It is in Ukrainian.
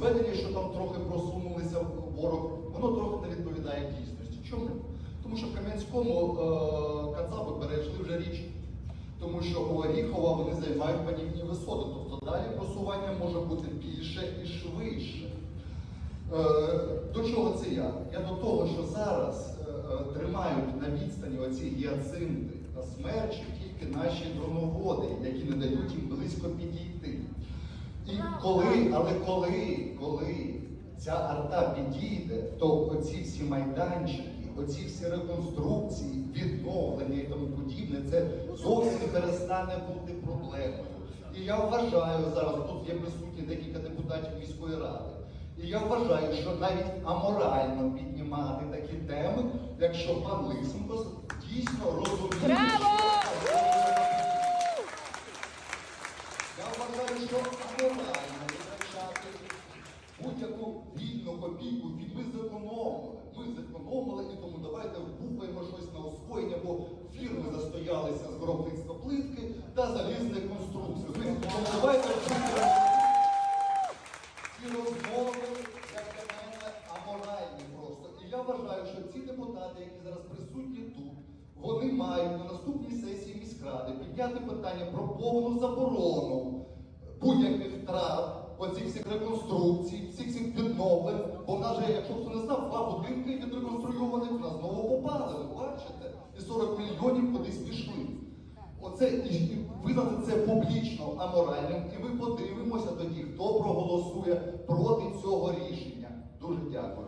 зведення, що там трохи просунулися в ворог, воно трохи не відповідає дійсності. Чому? Тому що в Кам'янському е, Кацаби перейшли вже річ. Тому що у Оріхова вони займають панівні висоти. Тобто далі просування може бути більше і швидше. Е, До чого це я? Я до того, що зараз е, е, тримають на відстані оці гіацинти та смерчі тільки наші дроноводи, які не дають їм близько підійти. Коли, але коли, коли ця арта підійде, то оці всі майданчики, оці всі реконструкції, відновлення і тому подібне, це зовсім перестане бути проблемою. І я вважаю зараз, тут є присутні декілька депутатів міської ради. І я вважаю, що навіть аморально піднімати такі теми, якщо пан Лисенко дійсно розуміє. Браво! Я вважаю, що аморально витрачати будь-яку вільну копійку, ми зекономили. Ми зекономили, і тому давайте вбухаємо щось на освоєння, бо фірми застоялися з виробництва плитки та залізних конструкцій. Тому давайте. Ці розмови, як для мене, аморальні просто. І я вважаю, що ці депутати, які зараз присутні тут, вони мають на наступній сесії міськради підняти питання про повну заборону будь-яких втрат, оцих всіх реконструкцій, всіх цих відновлень. Бо в нас же, якщо хто не знав, два будинки відреконструйованих, в знову попали, ви бачите? І 40 мільйонів кудись пішли. Оце і визнати це публічно аморальним, і ми подивимося тоді, хто проголосує проти цього рішення. Дуже дякую.